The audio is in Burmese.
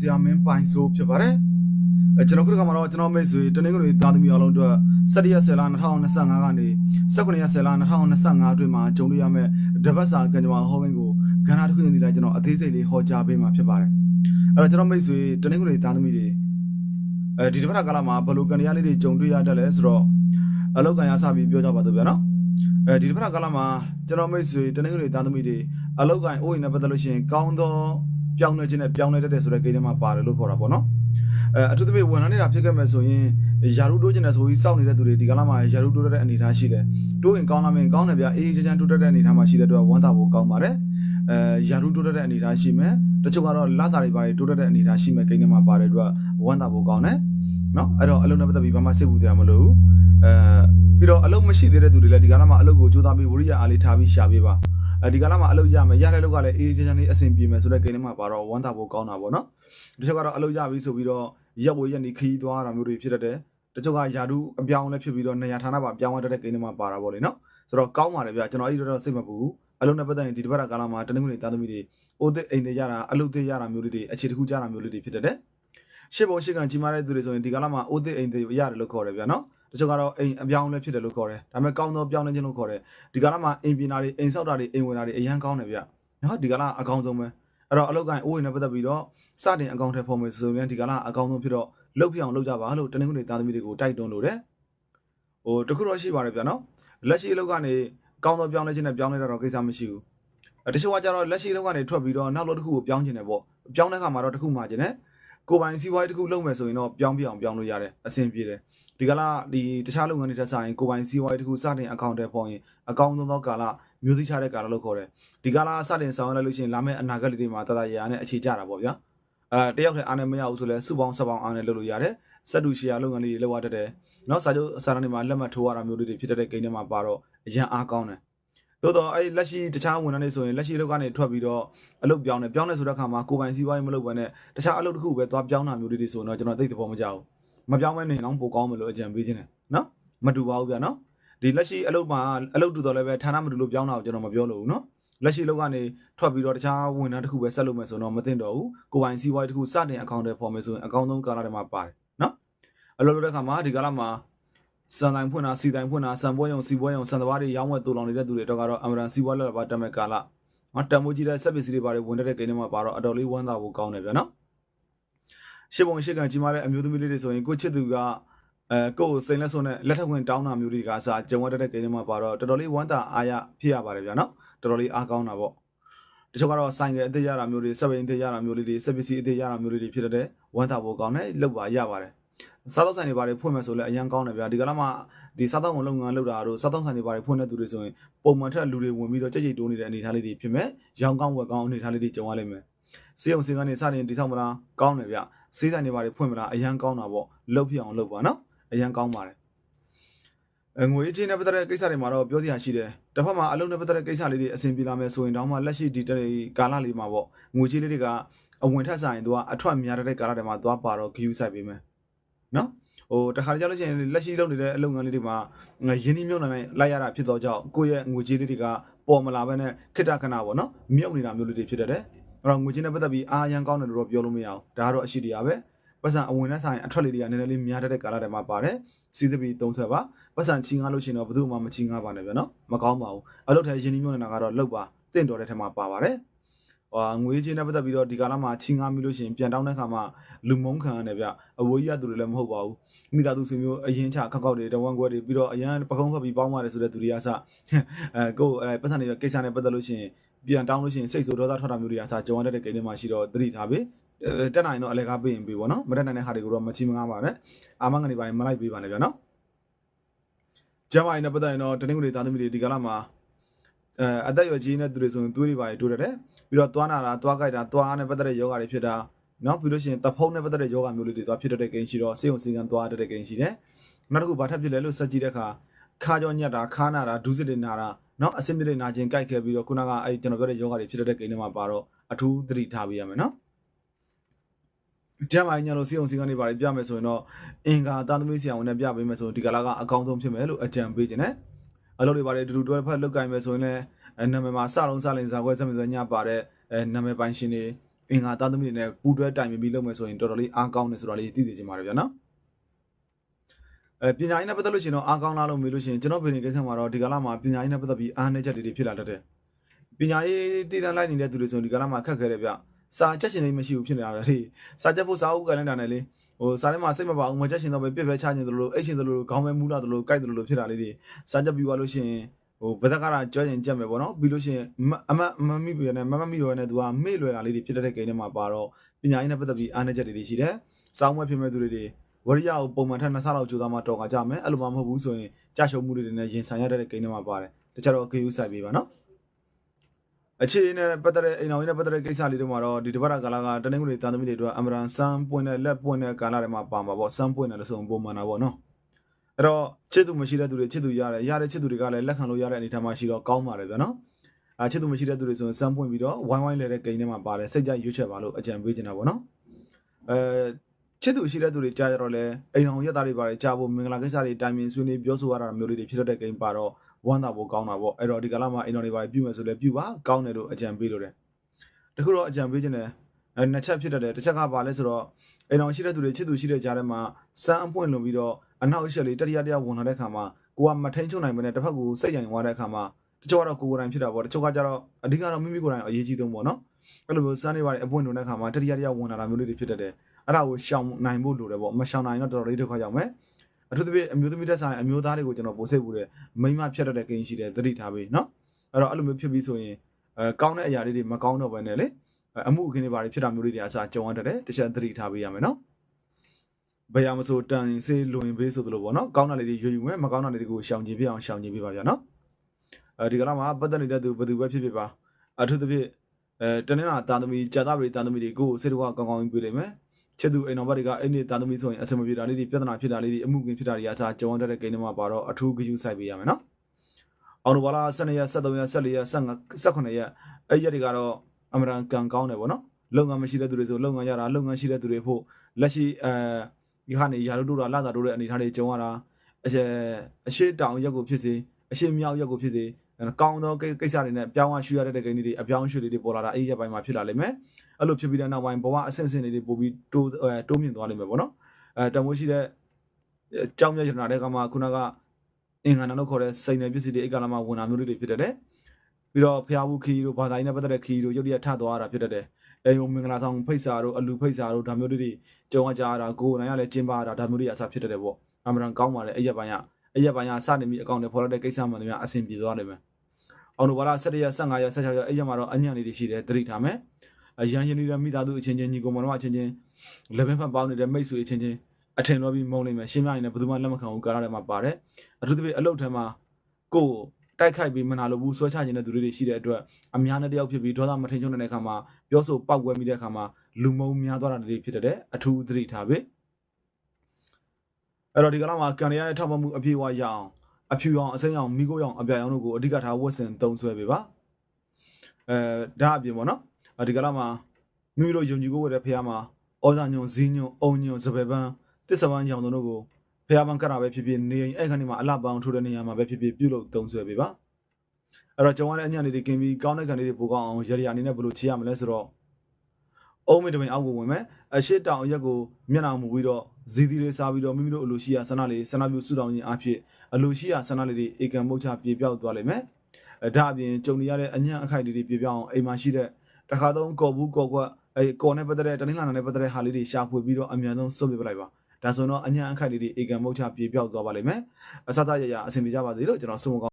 စရာမင်းပိုင်ဆိုးဖြစ်ပါတယ်အဲကျွန်တော်ခုတစ်ခါမှာတော့ကျွန်တော်မိတ်ဆွေတနင်္ဂနွေသားသမီးအားလုံးအတွက်7ရက်10လ2025ကနေ19ရက်10လ2025အတွင်းမှာကြုံတွေ့ရမယ့်တပတ်စာကံကြမ္မာဟောကိန်းကိုကဏ္ဍတစ်ခုရင်ဒီလိုက်ကျွန်တော်အသေးစိတ်လေးဟောကြားပေးမှာဖြစ်ပါတယ်အဲ့တော့ကျွန်တော်မိတ်ဆွေတနင်္ဂနွေသားသမီးတွေအဲဒီတစ်ပတ်ကာလမှာဘယ်လိုကံတရားလေးတွေကြုံတွေ့ရတတ်လဲဆိုတော့အလောက်ကံရစပြီးပြောကြပါတော့ဗျာနော်အဲဒီတစ်ပတ်ကာလမှာကျွန်တော်မိတ်ဆွေတနင်္ဂနွေသားသမီးတွေအလောက်ကံအိုးရင်နဲ့ပတ်သက်လို့ရှိရင်ကောင်းသော ပြောင်းလဲခြင်းနဲ့ပြောင်းလဲတတ်တဲ့ဆိုတဲ့ကိန်းထဲမှာပါတယ်လို့ခေါ်တာပေါ့နော်အဲအထူးသဖြင့်ဝန်ထမ်းနေတာဖြစ်ခဲ့မဲ့ဆိုရင်ယာရုတိုးခြင်းနဲ့ဆိုပြီးစောင့်နေတဲ့သူတွေဒီကာလမှာယာရုတိုးတဲ့အနေအထားရှိတယ်တိုးရင်ကောင်းလာမယ်ကောင်းတယ်ဗျာအေးအေးချမ်းချမ်းတိုးတက်တဲ့အနေအထားမှာရှိတဲ့အတွက်ဝမ်းသာဖို့ကောင်းပါတယ်အဲယာရုတိုးတက်တဲ့အနေအထားရှိမယ်တချို့ကတော့လတာတွေပါတိုးတက်တဲ့အနေအထားရှိမယ်ကိန်းထဲမှာပါတယ်အတွက်ဝမ်းသာဖို့ကောင်းတယ်နော်အဲ့တော့အလုံးနဲ့ပတ်သက်ပြီးဘာမှစိတ်ပူတရားမလို့အဲပြီးတော့အလုံးမရှိသေးတဲ့သူတွေလည်းဒီကာလမှာအလုံးကိုကြိုးစားပြီးဝိရိယအားလေးထားပြီးရှာပေးပါအဲ ဒီကာလမှာအလုပ်ရမယ်ရတဲ့လောက်ကလည်းအေးအေးချမ်းချမ်းလေးအဆင်ပြေမယ်ဆိုတဲ့ကိန်းထဲမှာပါတော့ဝမ်းသာဖို့ကောင်းတာပေါ့နော်တချို့ကတော့အလုပ်ရပြီဆိုပြီးတော့ရက်ဝရက်နေခီးသွားတာမျိုးတွေဖြစ်တတ်တယ်တချို့ကယာတုအပြောင်းလဲဖြစ်ပြီးတော့နေရာဌာနပါပြောင်းရတဲ့ကိန်းထဲမှာပါတာပေါ့လေနော်ဆိုတော့ကောင်းပါတယ်ဗျကျွန်တော်အဲ့ဒီတော့စိတ်မပူဘူးအလုံးနဲ့ပတ်သက်ရင်ဒီတစ်ပတ်ကာလမှာတနင်္ဂနွေသားသမီးတွေအိုးသစ်အိမ်တွေရတာအလုပ်သစ်ရတာမျိုးလေးတွေအခြေတစ်ခုကြတာမျိုးလေးတွေဖြစ်တတ်တယ်ရှစ်ပုံရှစ်ကန်ကြီးမားတဲ့သူတွေဆိုရင်ဒီကာလမှာအိုးသစ်အိမ်တွေရတယ်လို့ခေါ်တယ်ဗျာနော် တချို့ကတော့အိမ်အပြောင်းလဲဖြစ်တယ်လို့ခေါ်တယ်ဒါပေမဲ့ကောင်းသောပြောင်းလဲခြင်းလို့ခေါ်တယ်ဒီကာလမှာအိမ်ပြင်တာတွေအိမ်ဆောက်တာတွေအိမ်ဝင်တာတွေအရန်ကောင်းတယ်ဗျနော်ဒီကာလအကောင်းဆုံးပဲအဲ့တော့အလောက်ကိုင်းအိုးရင်နဲ့ပတ်သက်ပြီးတော့စတင်အကောင့်ထဲပေါ်မယ်ဆိုရင်ဒီကာလအကောင်းဆုံးဖြစ်တော့လှုပ်ပြအောင်လှုပ်ကြပါလို့တနင်္ဂနွေသားသမီးတွေကိုတိုက်တွန်းလို့တယ်ဟိုတခုတော့ရှိပါတယ်ဗျနော်လက်ရှိအလုပ်ကနေကောင်းသောပြောင်းလဲခြင်းနဲ့ပြောင်းလဲတာတော့ကိစ္စမရှိဘူးတချို့ကကြတော့လက်ရှိအလုပ်ကနေထွက်ပြီးတော့နောက်လုပ်တစ်ခုကိုပြောင်းခြင်းတယ်ပေါ့ပြောင်းတဲ့ခါမှာတော့တစ်ခုမှခြင်းတယ်ကိုပိုင်စီးပွားရေးတစ်ခုလုပ်မယ်ဆိုရင်တော့ပြောင်းပြအောင်ပြောင်းလို့ရတယ်အဆင်ပြေတယ် ဒီကလာဒီတခြားလုပ်ငန်းတွေထက်ဆိုင်ကိုပိုင်စီးပွားရေးတစ်ခုစတင်အကောင့်ထဲပေါ်ရင်အကောင့်သုံးသောကာလမျိုးစိချတဲ့ကာလလို့ခေါ်တယ်ဒီကာလစတင်ဆောင်ရွက်လိုက်လို့ရှိရင်လာမယ့်အနာဂတ်လေးတွေမှာတတရရနဲ့အခြေကျတာပေါ့ဗျာအဲတယောက်တည်းအားနဲ့မရဘူးဆိုလဲစုပေါင်းစပေါင်းအားနဲ့လုပ်လို့ရတယ်စက်တူရှီယာလုပ်ငန်းလေးတွေလုပ်ရတတ်တယ်နော်စာချုပ်စာတမ်းတွေမှာလက်မှတ်ထိုးရတာမျိုးလေးတွေဖြစ်တဲ့ကိန်းထဲမှာပါတော့အရန်အားကောင်းတယ်သို့တော့အဲ့လက်ရှိတခြားဝန်ထမ်းတွေဆိုရင်လက်ရှိလုပ်ကနေထွက်ပြီးတော့အလုပ်ပြောင်းတယ်ပြောင်းတယ်ဆိုတဲ့အခါမှာကိုပိုင်စီးပွားရေးမလုပ်ဘဲနဲ့တခြားအလုပ်တစ်ခုပဲသွားပြောင်းတာမျိုးလေးတွေဆိုတော့ကျွန်တော်သိတဲ့ဘောမကြောက်ဘူး မပြောင်းမဲနေတော့ပိုကောင်းမယ်လို့အကြံပေးခြင်းတယ်နော်မတူပါဘူးဗျာနော်ဒီလက်ရှိအလုပ်မှာအလုပ်တူတော့လည်းပဲဌာနမတူလို့ပြောင်းတာကိုကျွန်တော်မပြောလို့ဘူးနော်လက်ရှိလုပ်ကနေထွက်ပြီးတော့တခြားဝန်ထမ်းတစ်ခုပဲဆက်လုပ်မယ်ဆိုတော့မသိတော့ဘူးကိုပိုင်စီးပွားရေးတစ်ခုစတင်အကောင့်တွေပေါ်မယ်ဆိုရင်အကောင့်သုံးကာလတွေမှာပါတယ်နော်အလုပ်လုပ်တဲ့အခါမှာဒီကာလမှာစံတိုင်းဖွင့်တာစီတိုင်းဖွင့်တာစံပွဲရုံစီပွဲရုံစံသဘာတွေရောင်းဝယ်တူလောင်နေတဲ့သူတွေတော့ကတော့အမရန်စီပွဲလက်ပါတက်မဲ့ကာလနော်တန်မိုးကြီးတဲ့ဆက်ပစ္စည်းတွေပါတယ်ဝင်တဲ့ကိန်းတွေမှာပါတော့အတော်လေးဝမ်းသာဖို့ကောင်းတယ်ဗျာနော် ရှစ်ပုံရှစ်ကန်ကြီးမားတဲ့အမျိုးသမီးလေးတွေဆိုရင်ကိုချစ်သူကအဲကိုယ်စိန်လက်စွန်းနဲ့လက်ထပ်ဝင်တောင်းတာမျိုးတွေကစားကြုံရတဲ့ကိန်းတွေမှာပါတော့တော်တော်လေးဝမ်းသာအားရဖြစ်ရပါတယ်ဗျာနော်တော်တော်လေးအားကောင်းတာပေါ့တချို့ကတော့ဆိုင်ကအသေးရတာမျိုးတွေစက်ပိန်အသေးရတာမျိုးလေးတွေစက်ပစ္စည်းအသေးရတာမျိုးလေးတွေဖြစ်တဲ့ဝမ်းသာဖို့ကောင်းတယ်လောက်ပါရပါတယ်စားတော့ဆိုင်တွေပါတယ်ဖွင့်မယ်ဆိုလည်းအရန်ကောင်းတယ်ဗျာဒီကလာမှဒီစားတော့လုပ်ငန်းလုပ်တာတို့စားတော့ဆိုင်တွေပါတယ်ဖွင့်တဲ့သူတွေဆိုရင်ပုံမှန်ထက်လူတွေဝင်ပြီးတော့ကြိတ်ကြိတ်တိုးနေတဲ့အနေအထားလေးတွေဖြစ်မယ်ရောင်းကောင်းဝယ်ကောင်းအနေအထားလေးတွေကြုံရလိမ့်မယ် စေးအောင်စေးကနေစတင်တိဆောက်မလားကောင်းတယ်ဗျစေးဆိုင်တွေပါတယ်ဖွင့်မလားအရန်ကောင်းတာပေါ့လှုပ်ပြအောင်လုပ်ပါနော်အရန်ကောင်းပါတယ်အငွေချင်းနဲ့ပတ်သက်တဲ့ကိစ္စတွေမှာတော့ပြောစရာရှိတယ်တစ်ဖက်မှာအလုံးနဲ့ပတ်သက်တဲ့ကိစ္စလေးတွေအဆင်ပြေလာမယ်ဆိုရင်တောင်းမှလက်ရှိဒီတည်းကာလလေးမှာပေါ့ငွေချင်းလေးတွေကအဝင်ထက်ဆိုင်သူကအထွက်များတဲ့ကာလတွေမှာသွားပါတော့ဂယူဆိုင်ပေးမယ်နော်ဟိုတခါကြလို့ရှိရင်လက်ရှိလုပ်နေတဲ့အလုပ်ငန်းလေးတွေမှာရင်းနှီးမြှုပ်နှံလိုက်ရတာဖြစ်တော့ကြောင့်ကိုယ့်ရဲ့ငွေကြေးလေးတွေကပေါ်မလာဘဲနဲ့ခိတ္တခဏပေါ့နော်မြုပ်နေတာမျိုးလေးတွေဖြစ်တတ်တယ်အဲ့ တော့ငွေကြေးနဲ့ပတ်သက်ပြီးအာရန်ကောင်းတယ်လို့တော့ပြောလို့မရအောင်ဒါကတော့အရှိတရားပဲပတ်စံအဝင်နဲ့ဆိုင်အထွက်လေးတွေကနည်းနည်းလေးများတဲ့ကာလတွေမှာပါတယ်စီးသပီ30ပါပတ်စံချီငါလို့ရှိရင်တော့ဘယ်သူမှမချီငါပါနဲ့ဗျနော်မကောင်းပါဘူးအလုပ်ထဲရင်းနှီးမြှုပ်နှံတာကတော့လောက်ပါစင့်တော်တဲ့ထက်မှာပါပါတယ်ဟိုငွေချင်းနဲ့ပတ်သက်ပြီးတော့ဒီကာလမှာချင်းငားမိလို့ရှိရင်ပြန်တောင်းတဲ့ခါမှာလူမုန်းခံရတယ်ဗျအဝေးကြီးကသူတွေလည်းမဟုတ်ပါဘူးမိသားစုဆွေမျိုးအရင်ချခောက်ခောက်တွေတဝမ်းခွဲတွေပြီးတော့အရန်ပကုံးဖက်ပြီးပေါင်းပါတယ်ဆိုတဲ့သူတွေကစအဲကိုအဲပတ်စံတွေကိစ္စနဲ့ပတ်သက်လို့ရှိရင် ပြန်တောင်းလို့ရှိရင်စိတ်ဆိုးဒေါသထွက်တာမျိုးတွေကစကြုံရတဲ့ကိန်းတွေမှာရှိတော့သတိထားပေးတက်နိုင်တော့အလဲကားပေးရင်ပေးပေါ့နော်မတက်နိုင်တဲ့ဟာတွေကိုတော့မချီမငားပါနဲ့အာမငနေပါရင်မလိုက်ပေးပါနဲ့ဗျနော်ကျမအိမ်နဲ့ပတ်သက်ရင်တော့တနင်္ဂနွေသားသမီးတွေဒီကာလမှာအဲအသက်အရွယ်ကြီးနေတဲ့သူတွေဆိုရင်သွေးတွေပါတိုးတယ်ပြီးတော့သွားနာတာသွားကြိုက်တာသွားနဲ့ပတ်သက်တဲ့ယောဂတွေဖြစ်တာနော်ပြီးလို့ရှိရင်တဖုံးနဲ့ပတ်သက်တဲ့ယောဂမျိုးလေးတွေသွားဖြစ်တဲ့ကိန်းရှိတော့စေုံစင်ကန်သွားတဲ့ကိန်းရှိတယ်နောက်တစ်ခုဘာထပ်ဖြစ်လဲလို့စက်ကြည့်တဲ့အခါခါကြောညက်တာခါနာတာဒူးစစ်တွေနာတာ နော်အဆင်ပြေတွေနာခြင်းကြိုက်ခဲ့ပြီးတော့ခုနကအဲကျွန်တော်ပြောတဲ့ယောဂတွေဖြစ်တဲ့ကိန်းတွေမှာပါတော့အထူးသတိထားပေးရမယ်နော်ကျမ်းမာညလို့စီအောင်စီကနေပါပြမယ်ဆိုရင်တော့အင်္ဂါသားသမီးဆရာဝန်နဲ့ပြပေးမယ်ဆိုရင်ဒီကလာကအကောင်းဆုံးဖြစ်မယ်လို့အကြံပေးခြင်းနဲ့အလုပ်တွေပါတယ်တူတူတွဲဖက်လုတ်ကင်မယ်ဆိုရင်လည်းနာမည်မှာစလုံးစလင်ဇာခွဲစမယ်ဆိုညပါတဲ့အဲနာမည်ပိုင်ရှင်တွေအင်္ဂါသားသမီးတွေနဲ့ပူတွဲတိုင်ပင်ပြီးလုပ်မယ်ဆိုရင်တော်တော်လေးအားကောင်းတယ်ဆိုတာလေးသိသိချင်ပါတယ်ဗျာနော် အဲပညာရေးနဲ့ပတ်သက်လို့ရှိရင်တော့အားကောင်းလားလို့မေးလို့ရှိရင်ကျွန်တော်ဗီဒီယိုကိန်းမှာတော့ဒီကလာမှာပညာရေးနဲ့ပတ်သက်ပြီးအားနည်းချက်တွေဖြစ်လာတတ်တယ်ပညာရေးတည်တံ့လိုက်နေတဲ့သူတွေဆိုရင်ဒီကလာမှာခက်ခဲတယ်ဗျစာချက်ရှင်လေးမရှိဘူးဖြစ်နေတာလေစာချက်ဖို့စာအုပ်ကလည်းတာနဲ့လေဟိုစာထဲမှာစိတ်မပါဘူးမချက်ရှင်တော့ပဲပြက်ပြက်ချခြင်းသလိုလိုအိတ်ရှင်သလိုလိုခေါင်းပဲမူးလာသလိုကြိုက်သလိုလိုဖြစ်တာလေးတွေစာချက်ပြီးသွားလို့ရှိရင်ဟိုဘဇက်ကရာကြောရင်ကြက်မယ်ပေါ့နော်ပြီးလို့ရှိရင်အမအမမိပြနဲ့မမမိပြနဲ့သူကမေ့လွယ်တာလေးတွေဖြစ်တဲ့ကိန်းထဲမှာပါတော့ပညာရေးနဲ့ပတ်သက်ပြီးအားနည်းချက်တွေရှိတယ်စောင်းမွဲဖြစ်မဲ့သူတွေ ဝရိယကိုပုံမှန်ထက်နှစ်ဆလောက်ကြိုးစားမှတော်ကကြမယ်အဲ့လိုမှမဟုတ်ဘူးဆိုရင်ကြာရှုံမှုတွေနဲ့ရင်ဆိုင်ရတဲ့ကိန်းထဲမှာပါတယ်တခြားတော့ဂေယူဆိုင်ပေးပါနော်အခြေအနေပတ်သက်တဲ့အိမ်တော်ကြီးနဲ့ပတ်သက်တဲ့ကိစ္စလေးတွေမှာတော့ဒီတပတ်ကာလကတနင်္ဂနွေတန်သမီးတွေအတွက်အမရန်ဆန်းပွင့်တဲ့လက်ပွင့်တဲ့ကာလတွေမှာပါမှာပေါ့ဆန်းပွင့်တယ်လို့ဆိုရင်ပုံမှန်တာပေါ့နော်အဲ့တော့ချစ်သူမရှိတဲ့သူတွေချစ်သူရတယ်ရတဲ့ချစ်သူတွေကလည်းလက်ခံလို့ရတဲ့အနေအထားမှာရှိတော့ကောင်းပါတယ်ဗျာနော်အဲချစ်သူမရှိတဲ့သူတွေဆိုရင်ဆန်းပွင့်ပြီးတော့ဝိုင်းဝိုင်းလဲတဲ့ကိန်းထဲမှာပါတယ်စိတ်ကြရွေးချက်ပါလို့အကြံပေးချင်တာပေါ့နော်အဲ ချစ်သူရှိတဲ့သူတွေကြားရတော့လဲအိမ်အောင်ရက်သားတွေပါတယ်ကြားဖို့မင်္ဂလာကိစ္စတွေတိုင်ပင်ဆွေးနွေးပြောဆိုရတာမျိုးလေးတွေဖြစ်တဲ့ကိန်းပါတော့ဝမ်းသာဖို့ကောင်းတာပေါ့အဲ့တော့ဒီကလာမှာအိမ်တော်တွေပါတယ်ပြုမယ်ဆိုလဲပြုပါကောင်းတယ်လို့အကြံပေးလို့တယ်တခုတော့အကြံပေးခြင်းတယ်အဲနှစ်ချက်ဖြစ်တတ်တယ်တစ်ချက်ကပါလဲဆိုတော့အိမ်တော်ရှိတဲ့သူတွေချစ်သူရှိတဲ့ကြားထဲမှာစမ်းအပွင့်လွန်ပြီးတော့အနောက်အရှက်လေးတတိယတရားဝင်လာတဲ့ခါမှာကိုကမထိန်ချုံနိုင်မနဲ့တစ်ဖက်ကိုစိတ်ယိုင်သွားတဲ့ခါမှာတချို့ကတော့ကိုယ်ကိုယ်တိုင်ဖြစ်တာပေါ့တချို့ကကျတော့အဓိကတော့မိမိကိုယ်တိုင်အရေးကြီးဆုံးပေါ့နော်အဲ့လိုမျိုးစမ်းနေပါတဲ့အပွင့်လွန်တဲ့ခါမှာတတိယတရားဝင်လာတာမျိုးလေးတွေဖြစ်တတ်တယ် အဲ့ဒါကိုရှောင်နိုင်ဖို့လိုတယ်ပေါ့မရှောင်နိုင်တော့တော်တော်လေးဒုက္ခရောက်မယ်အထူးသဖြင့်အမျိုးသမီးတက်ဆိုင်အမျိုးသားတွေကိုကျွန်တော်ပို့စိတ်ပူတယ်မိန်းမဖြတ်တတ်တဲ့ကိန်းရှိတယ်သတိထားပေးနော်အဲ့တော့အဲ့လိုမျိုးဖြစ်ပြီးဆိုရင်အဲကောင်းတဲ့အရာလေးတွေမကောင်းတော့ဘဲနဲ့လေအမှုအခင်းတွေဘာတွေဖြစ်တာမျိုးလေးတွေအစားကြုံရတတ်တယ်တစ်ချက်သတိထားပေးရမယ်နော်ဘယ်ရမဆိုတန်စေးလွင်ပေးဆိုသလိုပေါ့နော်ကောင်းတာလေးတွေရွယူမယ်မကောင်းတာလေးတွေကိုရှောင်ကျင်ပြအောင်ရှောင်ကျင်ပြပါဗျာနော်အဲဒီကလာမှာပတ်သက်နေတဲ့သူဘယ်သူပဲဖြစ်ဖြစ်ပါအထူးသဖြင့်အဲတနင်္လာတာသမီကြာသပတေးတာသမီတွေကိုစိတ်တော်ကောင်းကောင်းပြေးလိမ့်မယ် ချစ်သူအိမ်တော်ဘက်တွေကအဲ့ဒီတာသမီဆိုရင်အဆင်မပြေတာလေးတွေပြဿနာဖြစ်တာလေးတွေအမှုကင်ဖြစ်တာတွေအစားကြုံရတဲ့ကိန်းတွေမှာပါတော့အထူးဂရုစိုက်ပေးရမယ်နော်အောင်တော်ဘာလာ12ရက်13ရက်14ရက်15 18ရက်အဲ့ရက်တွေကတော့အမရန်ကန်ကောင်းတယ်ဗောနော်လုပ်ငန်းမရှိတဲ့သူတွေဆိုလုပ်ငန်းရတာလုပ်ငန်းရှိတဲ့သူတွေဖို့လက်ရှိအဲဒီခါနေရာတို့တို့တာလာတာတို့တဲ့အနေထားတွေကြုံရတာအရှေအရှိတောင်ရက်ကိုဖြစ်စေအရှိမြောက်ရက်ကိုဖြစ်စေ ကောင်းသောကိစ္စတွေနဲ့ပြောင်းရရွှေရတဲ့ကိန်းတွေအပြောင်းရွှေတွေပေါ်လာတာအဲ့ရက်ပိုင်းမှာဖြစ်လာလိမ့်မယ်အဲ့လိုဖြစ်ပြီးတဲ့နောက်ပိုင်းဘဝအဆင့်ဆင့်တွေပို့ပြီးတိုးတိုးမြင့်သွားလိမ့်မယ်ဗောနော်အဲတမိုးရှိတဲ့ကြောင်းမြရနာတဲ့ကမှာခုနကအင်္ဂါနာလို့ခေါ်တဲ့စိန်နယ်ပစ္စည်းတွေအဲ့ကလာမှာဝင်လာမျိုးတွေဖြစ်တတ်တယ်ပြီးတော့ဖျားဘူးခီတို့ဘာသာရေးနဲ့ပတ်သက်တဲ့ခီတို့ရုပ်ရည်ထသွားတာဖြစ်တတ်တယ်အဲယုံမင်္ဂလာဆောင်ဖိတ်စာတို့အလူဖိတ်စာတို့ဒါမျိုးတွေကြုံကြရတာကိုယ်နိုင်ရလဲကျင်းပတာဒါမျိုးတွေအစားဖြစ်တတ်တယ်ပေါ့အမှန်တန်ကောင်းပါလေအဲ့ရက်ပိုင်းကအဲ့ရက်ပိုင်းကစနေပြီးအကောင့်တွေဖော်ရတဲ့ကိစ္စမှန်တယ်များအဆင်ပြေသွားတယ်မယ် အောင်တို့ဘာလာ17ရက်15ရက်16ရက်အဲ့ရက်မှာတော့အညံ့လေးတွေရှိတယ်သတိထားမယ်အရန်ရင်နေတဲ့မိသားစုအချင်းချင်းညီကောင်မတော်အချင်းချင်းလက်ဘင်းဖက်ပေါင်းနေတဲ့မိတ်ဆွေအချင်းချင်းအထင်တော့ပြီးမုန်းနေမယ်ရှင်းပြရင်လည်းဘယ်သူမှလက်မခံဘူးကားရတဲ့မှာပါတယ်အထူးသဖြင့်အလုပ်ထဲမှာကိုယ်တိုက်ခိုက်ပြီးမနာလို့ဘူးဆွဲချခြင်းတဲ့သူတွေရှိတဲ့အတွက်အများနဲ့တယောက်ဖြစ်ပြီးဒေါသမထင်ချုံနေတဲ့အခါမှာပြောဆိုပောက်ကွဲမိတဲ့အခါမှာလူမုံများသွားတာတွေဖြစ်တဲ့အထူးသတိထားပေးအဲ့တော့ဒီကလာမှာကန်ရရဲ့ထောက်ပံ့မှုအပြည့်အဝရအောင် အဖြူအောင်အစိမ်းအောင်မိကိုအောင်အပြာရောင်တို့ကိုအဓိကထားဝတ်ဆင်သုံးဆွဲပေးပါအဲဒါအပြင်ပေါ့နော်ဒီကလာမှာမိမိတို့ယုံကြည်ကိုရတဲ့ဖះမှာဩဇာညုံဇီးညုံအုံညုံစပယ်ပန်းတစ္ဆဝမ်းရောင်တို့ကိုဖះပန်းကတာပဲဖြစ်ဖြစ်နေရင်အဲ့ခါနေမှာအလှပန်းထိုးတဲ့နေရာမှာပဲဖြစ်ဖြစ်ပြုလုပ်သုံးဆွဲပေးပါအဲ့တော့ကျွန်တော်လည်းအညံ့လေးတွေกินပြီးကောင်းတဲ့ခံလေးတွေပိုကောင်းအောင်ရရအနေနဲ့ဘယ်လိုချေရမလဲဆိုတော့အုံးမတမင်အောက်ကိုဝင်မယ်အရှိတောင်ရက်ကိုမျက်နှာမူပြီးတော့ဇီသီလေးစားပြီးတော့မိမိတို့အလိုရှိရာဆန္ဒလေးဆန္ဒပြုစုတောင်းခြင်းအဖြစ် အလိုရှိရာဆန္ဒလေးတွေဧကံမုတ်ချပြေပြောက်သွားလိမ့်မယ်အဲဒါအပြင်ကြုံနေရတဲ့အညံ့အခိုက်လေးတွေပြေပြောက်အောင်အိမ်မှာရှိတဲ့တခါသုံးကော်ဘူးကော်ကွက်အဲကော်နဲ့ပတ်သက်တဲ့တနင်္လာနဲ့ပတ်သက်တဲ့ဟာလေးတွေရှာဖွေပြီးတော့အမြန်ဆုံးစုပ်ပြပလိုက်ပါဒါဆိုတော့အညံ့အခိုက်လေးတွေဧကံမုတ်ချပြေပြောက်သွားပါလိမ့်မယ်အစသရရအဆင်ပြေကြပါစေလို့ကျွန်တော်ဆုမကောင်း